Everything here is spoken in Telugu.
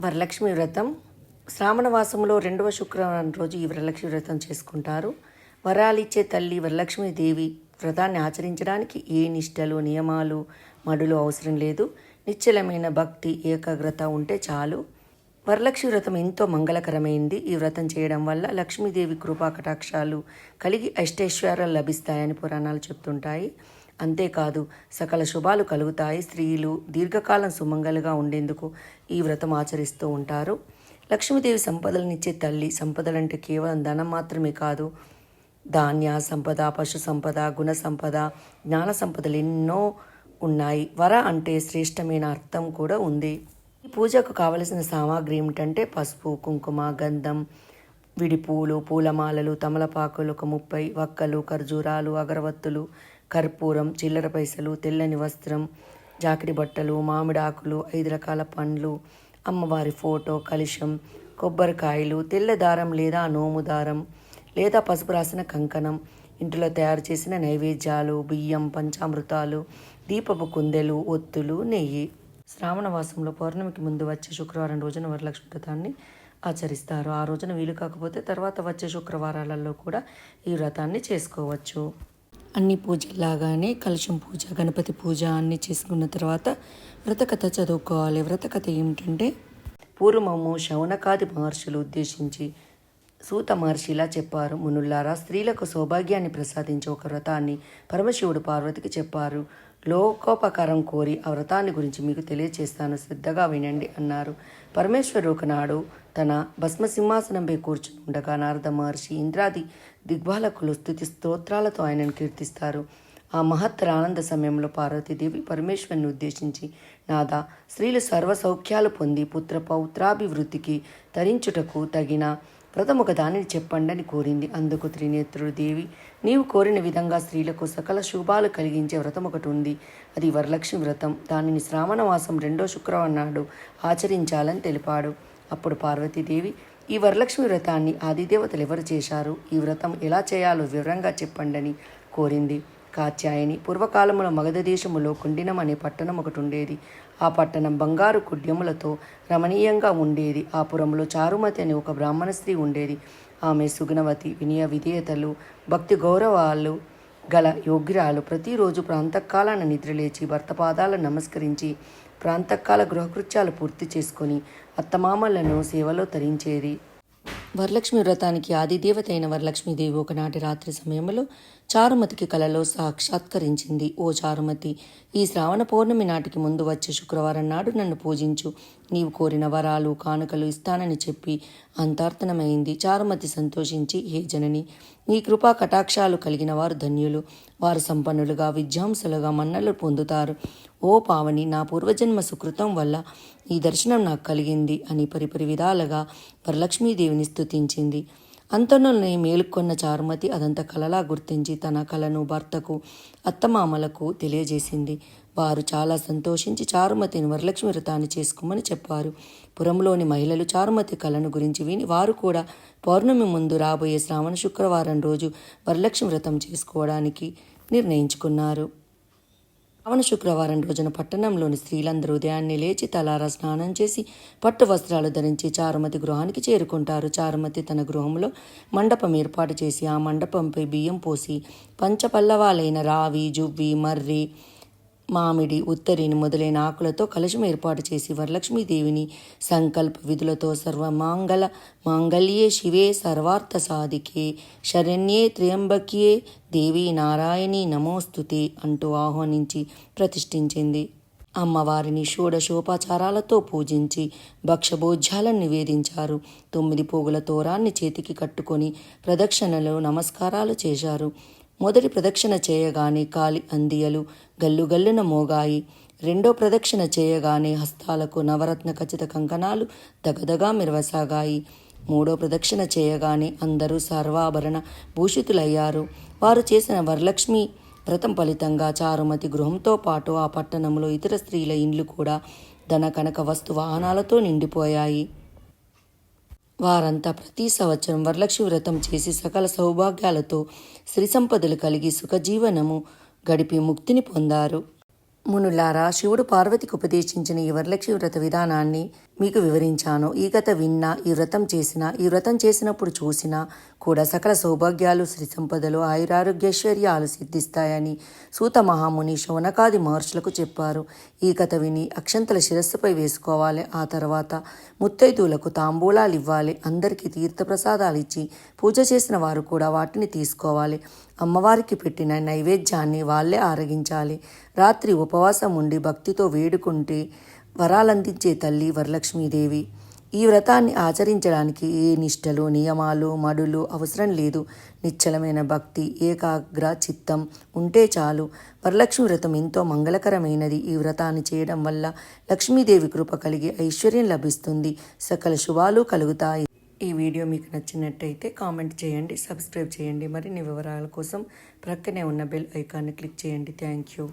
వరలక్ష్మి వ్రతం. శ్రావణవాసంలో రెండవ శుక్రవారం రోజు ఈ వరలక్ష్మి వ్రతం చేసుకుంటారు. వరాలిచ్చే తల్లి వరలక్ష్మీదేవి వ్రతాన్ని ఆచరించడానికి ఏ నిష్టలు నియమాలు మడులు అవసరం లేదు. నిశ్చలమైన భక్తి ఏకాగ్రత ఉంటే చాలు. వరలక్ష్మి వ్రతం ఎంతో మంగళకరమైంది. ఈ వ్రతం చేయడం వల్ల లక్ష్మీదేవి కృపా కటాక్షాలు కలిగి అష్టైశ్వర్యాలు లభిస్తాయని పురాణాలు చెప్తుంటాయి. అంతేకాదు సకల శుభాలు కలుగుతాయి. స్త్రీలు దీర్ఘకాలం సుమంగలుగా ఉండేందుకు ఈ వ్రతం ఆచరిస్తూ ఉంటారు. లక్ష్మీదేవి సంపదలనిచ్చే తల్లి సంపదలంటే కేవలం ధనం మాత్రమే కాదు. ధాన్య సంపద పశు సంపద గుణ సంపద జ్ఞాన సంపదలు ఎన్నో ఉన్నాయి. వర అంటే శ్రేష్టమైన అర్థం కూడా ఉంది. ఈ పూజకు కావలసిన సామాగ్రి ఏమిటంటే పసుపు కుంకుమ గంధం విడి పూలు పూలమాలలు తమలపాకులు ఒక ముప్పై వక్కలు ఖర్జూరాలు అగరవత్తులు కర్పూరం చిల్లర పైసలు తెల్లని వస్త్రం జాకిడి బట్టలు మామిడి ఆకులు ఐదు రకాల పండ్లు అమ్మవారి ఫోటో కలుషం కొబ్బరికాయలు తెల్ల దారం లేదా నోము దారం లేదా పసుపు రాసిన కంకణం ఇంటిలో తయారు చేసిన నైవేద్యాలు బియ్యం పంచామృతాలు దీపపు కుందెలు ఒత్తులు నెయ్యి. శ్రావణ మాసంలో పౌర్ణమికి ముందు వచ్చే శుక్రవారం రోజున వరలక్ష్మి వ్రతాన్ని ఆచరిస్తారు. ఆ రోజున వీలు కాకపోతే తర్వాత వచ్చే శుక్రవారాలలో కూడా ఈ వ్రతాన్ని చేసుకోవచ్చు. అన్ని పూజల్లాగానే కలశం పూజ గణపతి పూజ అన్ని చేసుకున్న తర్వాత వ్రతకథ చదువుకోవాలి. వ్రతకథ ఏమిటంటే పూర్వము శౌనకాది మహర్షులు ఉద్దేశించి సూత మహర్షి ఇలా చెప్పారు. మునుల్లారా స్త్రీలకు సౌభాగ్యాన్ని ప్రసాదించే ఒక వ్రతాన్ని పరమశివుడు పార్వతికి చెప్పారు. లోకోపకారం కోరి ఆ వ్రతాన్ని గురించి మీకు తెలియచేస్తాను. శ్రద్ధగా వినండి అన్నారు. పరమేశ్వరుడు ఒకనాడు తన భస్మ సింహాసనంపై కూర్చుని ఉండగా నారద మహర్షి ఇంద్రాది దిగ్బాలకులు స్థుతి స్తోత్రాలతో ఆయనను కీర్తిస్తారు. ఆ మహత్తర ఆనంద సమయంలో పార్వతీదేవి పరమేశ్వరుని ఉద్దేశించి నాదా స్త్రీలు సర్వ సౌఖ్యాలు పొంది పుత్ర పౌత్రాభివృద్ధికి తరించుటకు తగిన వ్రతం ఒక దానిని చెప్పండి అని కోరింది. అందుకు త్రినేత్రుడు దేవి నీవు కోరిన విధంగా స్త్రీలకు సకల శుభాలు కలిగించే వ్రతం ఒకటి ఉంది. అది వరలక్ష్మి వ్రతం. దానిని శ్రావణ మాసం రెండో శుక్రవారం నాడు ఆచరించాలని తెలిపాడు. అప్పుడు పార్వతీదేవి ఈ వరలక్ష్మి వ్రతాన్ని ఆదిదేవతలు ఎవరు చేశారు? ఈ వ్రతం ఎలా చేయాలో వివరంగా చెప్పండి అని కోరింది. కాత్యాయని. పూర్వకాలంలో మగధ దేశములో కుండినం అనే పట్టణం ఒకటి ఉండేది ఆ పట్టణం బంగారు కుడ్యములతో రమణీయంగా ఉండేది. ఆ పురంలో చారుమతి అనే ఒక బ్రాహ్మణ స్త్రీ ఉండేది. ఆమె సుగుణవతి వినయ విధేయతలు భక్తి గౌరవాలు గల యోగ్యురాలు. ప్రతిరోజు ప్రాంతకాలాన నిద్రలేచి భర్త పాదాలను నమస్కరించి ప్రాంతకాల గృహకృత్యాలు పూర్తి చేసుకొని అత్తమామలను సేవలో తరించేది. వరలక్ష్మి వ్రతానికి ఆదిదేవత అయిన వరలక్ష్మీదేవి ఒకనాటి రాత్రి సమయంలో చారుమతికి కలలో సాక్షాత్కరించింది. ఓ చారుమతి ఈ శ్రావణ పౌర్ణమి నాటికి ముందు వచ్చే శుక్రవారం నాడు నన్ను పూజించు. నీవు కోరిన వరాలు కానుకలు ఇస్తానని చెప్పి అంతార్థనమైంది. చారుమతి సంతోషించి హే జనని నీ కృపా కటాక్షాలు కలిగిన వారు ధన్యులు. వారు సంపన్నులుగా విద్యాంసులుగా మన్నలు పొందుతారు. ఓ పావని నా పూర్వజన్మ సుకృతం వల్ల ఈ దర్శనం నాకు కలిగింది అని పరిపరి విధాలుగా వరలక్ష్మీదేవిని స్తుతించింది. అంతనుల్ని మేలుకొన్న చారుమతి అదంత కలలా గుర్తించి తన కలను భర్తకు అత్తమామలకు తెలియజేసింది. వారు చాలా సంతోషించి చారుమతిని వరలక్ష్మి వ్రతాన్ని చేసుకోమని చెప్పారు. పురంలోని మహిళలు చారుమతి కళను గురించి విని వారు కూడా పౌర్ణమి ముందు రాబోయే శ్రావణ శుక్రవారం రోజు వరలక్ష్మి వ్రతం చేసుకోవడానికి నిర్ణయించుకున్నారు. శ్రావణ శుక్రవారం రోజున పట్టణంలోని స్త్రీలందరూ ఉదయాన్నే లేచి తలారా స్నానం చేసి పట్టు వస్త్రాలు ధరించి చారుమతి గృహానికి చేరుకుంటారు. చారుమతి తన గృహంలో మండపం ఏర్పాటు చేసి ఆ మండపంపై బియ్యం పోసి పంచపల్లవాలైన రావి జువ్వి మర్రి మామిడి ఉత్తరిని మొదలైన ఆకులతో కలశం ఏర్పాటు చేసి వరలక్ష్మీదేవిని సంకల్ప విధులతో సర్వమాంగళ మాంగళ్యే శివే సర్వార్థ సాధికే శరణ్యే త్ర్యంబక్యే దేవి నారాయణి నమోస్తుతే అంటూ ఆహ్వానించి ప్రతిష్ఠించింది. అమ్మవారిని షోడశోపచారాలతో పూజించి భక్షభోజ్యాలను నివేదించారు. తొమ్మిది పోగుల తోరాన్ని చేతికి కట్టుకొని ప్రదక్షిణలు నమస్కారాలు చేశారు. మొదటి ప్రదక్షిణ చేయగానే కాలి అందియలు గల్లుగల్లున మోగాయి. రెండో ప్రదక్షిణ చేయగానే హస్తాలకు నవరత్న ఖచ్చిత కంకణాలు దగదగా మెరవసాగాయి. మూడో ప్రదక్షిణ చేయగానే అందరూ సర్వాభరణ భూషితులయ్యారు. వారు చేసిన వరలక్ష్మి వ్రతం ఫలితంగా చారుమతి గృహంతో పాటు ఆ పట్టణంలో ఇతర స్త్రీల ఇండ్లు కూడా ధన కనక వస్తు వాహనాలతో నిండిపోయాయి. వారంతా ప్రతి సంవత్సరం వరలక్ష్మి వ్రతం చేసి సకల సౌభాగ్యాలతో శ్రీ సంపదలు కలిగి సుఖజీవనము గడిపి ముక్తిని పొందారు. మునులారా శివుడు పార్వతికి ఉపదేశించిన ఈ వరలక్ష్మి వ్రత విధానాన్ని మీకు వివరించాను. ఈ కథ విన్నా ఈ వ్రతం చేసిన ఈ వ్రతం చేసినప్పుడు చూసినా కూడా సకల సౌభాగ్యాలు శ్రీ సంపదలు ఆయురారోగ్యైశ్వర్యాలు సిద్ధిస్తాయని సూత మహాముని శౌనకాది మహర్షులకు చెప్పారు. ఈ కథ విని అక్షంతల శిరస్సుపై వేసుకోవాలి. ఆ తర్వాత ముత్తైదువులకు తాంబూలాలు ఇవ్వాలి. అందరికీ తీర్థప్రసాదాలు ఇచ్చి పూజ చేసిన వారు కూడా వాటిని తీసుకోవాలి. అమ్మవారికి పెట్టిన నైవేద్యాన్ని వాళ్ళే ఆరగించాలి. రాత్రి ఉపవాసం ఉండి భక్తితో వేడుకుంటే వరాలందించే తల్లి వరలక్ష్మీదేవి. ఈ వ్రతాన్ని ఆచరించడానికి ఏ నిష్టలు నియమాలు మడులు అవసరం లేదు. నిశ్చలమైన భక్తి ఏకాగ్ర చిత్తం ఉంటే చాలు. వరలక్ష్మి వ్రతం ఎంతో మంగళకరమైనది. ఈ వ్రతాన్ని చేయడం వల్ల లక్ష్మీదేవి కృప కలిగి ఐశ్వర్యం లభిస్తుంది. సకల శుభాలు కలుగుతాయి. ఈ వీడియో మీకు నచ్చినట్టయితే కామెంట్ చేయండి సబ్స్క్రైబ్ చేయండి. మరిన్ని వివరాల కోసం ప్రక్కనే ఉన్న బెల్ ఐకాన్ని క్లిక్ చేయండి. Thank you.